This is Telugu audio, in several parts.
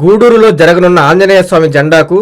గూడూరులో జరగనున్న ఆంజనేయ స్వామి జెండాకు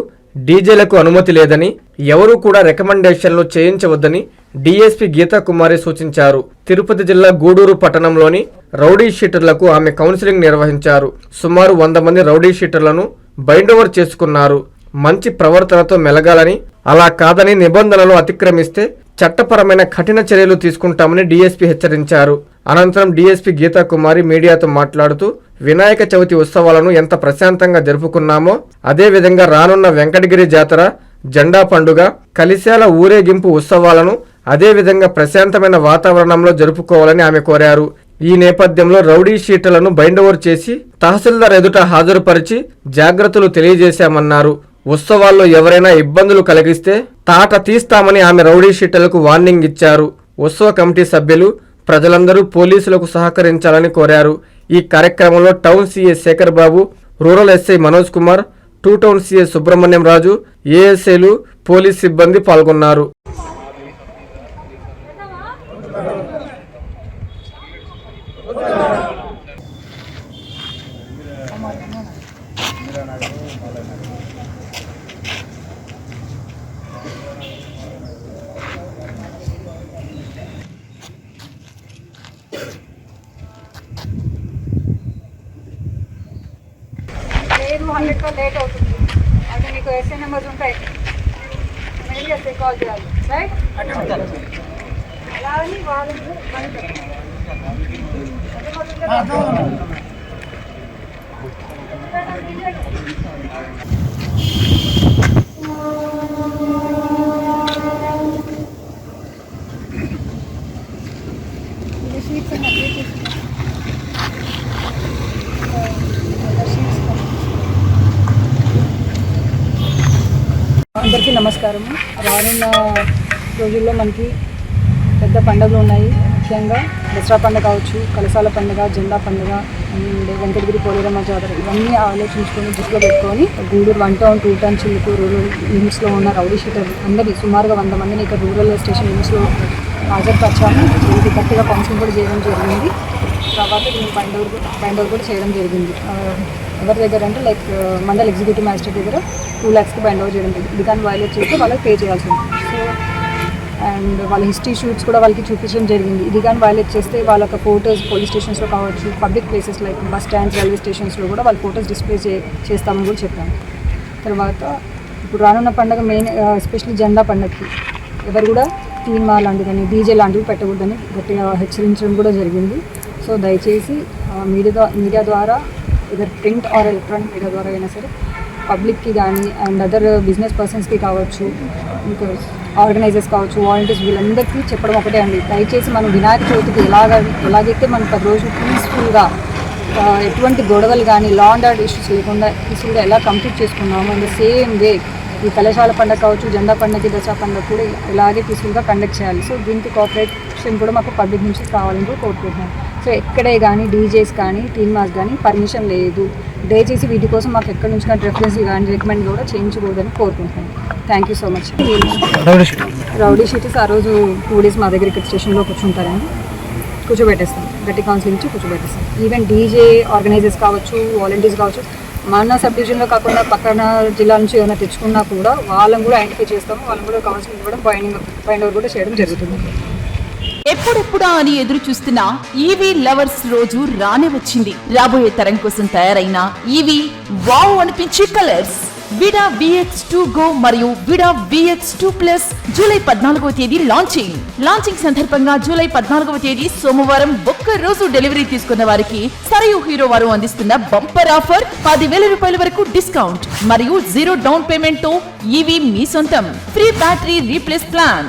డీజేలకు అనుమతి లేదని ఎవరూ కూడా రికమెండేషన్లు చేయించవద్దని డీఎస్పీ గీతా కుమారి సూచించారు. తిరుపతి జిల్లా గూడూరు పట్టణంలోని రౌడీ షీటర్లకు ఆమె కౌన్సిలింగ్ నిర్వహించారు. సుమారు వంద మంది రౌడీ షీటర్లను బైండోవర్ చేసుకున్నారు. మంచి ప్రవర్తనతో మెలగాలని అలా కాదని నిబంధనలు అతిక్రమిస్తే చట్టపరమైన కఠిన చర్యలు తీసుకుంటామని డీఎస్పీ హెచ్చరించారు. అనంతరం డీఎస్పీ గీతా కుమారి మీడియాతో మాట్లాడుతూ వినాయక చవితి ఉత్సవాలను ఎంత ప్రశాంతంగా జరుపుకున్నామో అదేవిధంగా రానున్న వెంకటగిరి జాతర జెండా పండుగ కలిశాల ఊరేగింపు ఉత్సవాలను అదేవిధంగా ప్రశాంతమైన వాతావరణంలో జరుపుకోవాలని ఆమె కోరారు. ఈ నేపథ్యంలో రౌడీ షీట్లను బైండోవర్ చేసి తహసీల్దార్ ఎదుట హాజరుపరిచి జాగ్రత్తలు తెలియజేశామన్నారు. ఉత్సవాల్లో ఎవరైనా ఇబ్బందులు కలిగిస్తే తాట తీస్తామని ఆమె రౌడీ షీటలకు వార్నింగ్ ఇచ్చారు. ఉత్సవ కమిటీ సభ్యులు ప్రజలందరూ పోలీసులకు సహకరించాలని కోరారు. ఈ కార్యక్రమంలో town CA Shekhar Babu rural SI Manoj Kumar two town CA Subrahmanyam Raju ఏఎస్ఐలు police సిబ్బంది పాల్గొన్నారు. లేదు హండ్రెడ్తో లేట్ అవుతుంది అయితే మీకు ఎస్ఐ నెంబర్స్ ఉంటాయి మెయిల్ చేస్తే కాల్ చేయాలి రైట్ అలా అని వాళ్ళు షీట్స్ అందరికీ నమస్కారం రానున్న రోజుల్లో మనకి పెద్ద పండుగలు ఉన్నాయి. ముఖ్యంగా దసరా పండుగ కావచ్చు కలసాల పండుగ జెండా పండుగ అండ్ వెంకటగిరి పోలేరమ్మ జాతర ఇవన్నీ ఆలోచించుకొని దృష్టిలో పెట్టుకొని Guduru one town two town చిల్లుకు rural యూనిట్స్లో ఉన్న రౌడీ షీటర్ అందరినీ సుమారుగా వంద మందిని ఇక్కడ రూరల్ స్టేషన్ యూనిట్స్లో హాజరుపరిచాము. దీనికి గట్టిగా కౌన్సిలింగ్ కూడా చేయడం జరిగింది. తర్వాత దీన్ని బైండ్ ఓవర్ కూడా చేయడం జరిగింది. ఎవరి దగ్గర అంటే లైక్ మండల ఎగ్జిక్యూటివ్ మ్యాజిస్ట్రేట్ దగ్గర టూ ల్యాక్స్కి బైండ్ ఓవర్ చేయడం జరిగింది. దాన్ని వైలేట్ చేస్తే వాళ్ళకి పే చేయాల్సి ఉంటుంది సో అండ్ వాళ్ళ హిస్టరీ షూట్స్ కూడా వాళ్ళకి చూపించడం జరిగింది. ఇది కానీ వైలేట్ చేస్తే వాళ్ళ ఫోటోస్ పోలీస్ స్టేషన్స్లో కావచ్చు public places like bus stands railway స్టేషన్స్లో కూడా వాళ్ళ ఫోటోస్ డిస్ప్లే చే చేస్తామని కూడా చెప్పాను తర్వాత ఇప్పుడు రానున్న పండుగ మెయిన్ ఎస్పెషల్లీ జెండా పండుగకి ఎవరు కూడా టీమా లాంటివి కానీ డీజే లాంటివి పెట్టకూడదని గట్టిగా హెచ్చరించడం కూడా జరిగింది. సో దయచేసి uh, మీడియా మీడియా ద్వారా either print or electronic media ద్వారా అయినా సరే పబ్లిక్కి కానీ అండ్ అదర్ బిజినెస్ పర్సన్స్కి కావచ్చు ఇంకా ఆర్గనైజర్స్ కావచ్చు వాలంటీర్స్ వీళ్ళందరికీ చెప్పడం ఒకటే అండి. దయచేసి మనం వినాయక చవితికి ఎలాగ ఎలాగైతే మనం పది రోజులు పీస్ఫుల్గా ఎటువంటి గొడవలు కానీ లా అండ్ ఆర్డర్ ఇష్యూస్ లేకుండా పీస్ఫుల్గా ఎలా కంప్లీట్ చేసుకున్నాము అండ్ సేమ్ వే ఈ కళాశాల పండుగ కావచ్చు జెండా పండుగ దసరా పండుగ కూడా ఇలాగే పీస్ఫుల్గా కండక్ట్ చేయాలి. సో దీనికి కోఆపరేషన్ కూడా మాకు పబ్లిక్ నుంచి కావాలని కూడా సో ఎక్కడే కానీ డీజేస్ కానీ టీమ్ మాస్ కానీ పర్మిషన్ లేదు. దయచేసి వీటి కోసం మాకు ఎక్కడి నుంచి కానీ రెఫరెన్స్ కానీ రికమెండ్ కూడా చేయించకూడదని కోరుకుంటున్నాం thank you so much rowdy sheeters ఆ రోజు టూ డేస్ మా దగ్గర ఇక్కడ స్టేషన్లో కూర్చుంటారండి. కూర్చోబెట్టేస్తాం. గట్టి కౌన్సిలింగ్ ఇచ్చి కూర్చోబెట్టేస్తాం. ఈవెన్ డీజే ఆర్గనైజర్స్ కావచ్చు వాలంటీర్స్ కావచ్చు మన సబ్ డివిజన్లో కాకుండా పక్కన జిల్లా నుంచి ఏమైనా తెచ్చుకున్నా కూడా వాళ్ళని కూడా ఐడెంటిఫై చేస్తాము. వాళ్ళని కూడా కౌన్సిలింగ్ ఇవ్వడం బైండింగ్ బైండ్ కూడా చేయడం జరుగుతుంది. ఎప్పుడెప్పుడా అని ఎదురు చూస్తున్న ఈవీ లవర్స్ రోజు రానే వచ్చింది. రాబోయే తరం కోసం తయారైన ఈవీ వావ్ అనిపించే colours. Vida VX two go మరియు Vida VX two plus July పద్నాలుగవ తేదీ లాంచింగ్ లాంచింగ్ సందర్భంగా జూలై పద్నాలుగవ తేదీ సోమవారం ఒక్క రోజు డెలివరీ తీసుకున్న వారికి సరయు హీరో వారు అందిస్తున్న బంపర్ ఆఫర్ పదివేల రూపాయల వరకు డిస్కౌంట్ మరియు జీరో డౌన్ పేమెంట్తో ఈవీ మీ సొంతం. Free battery replace plan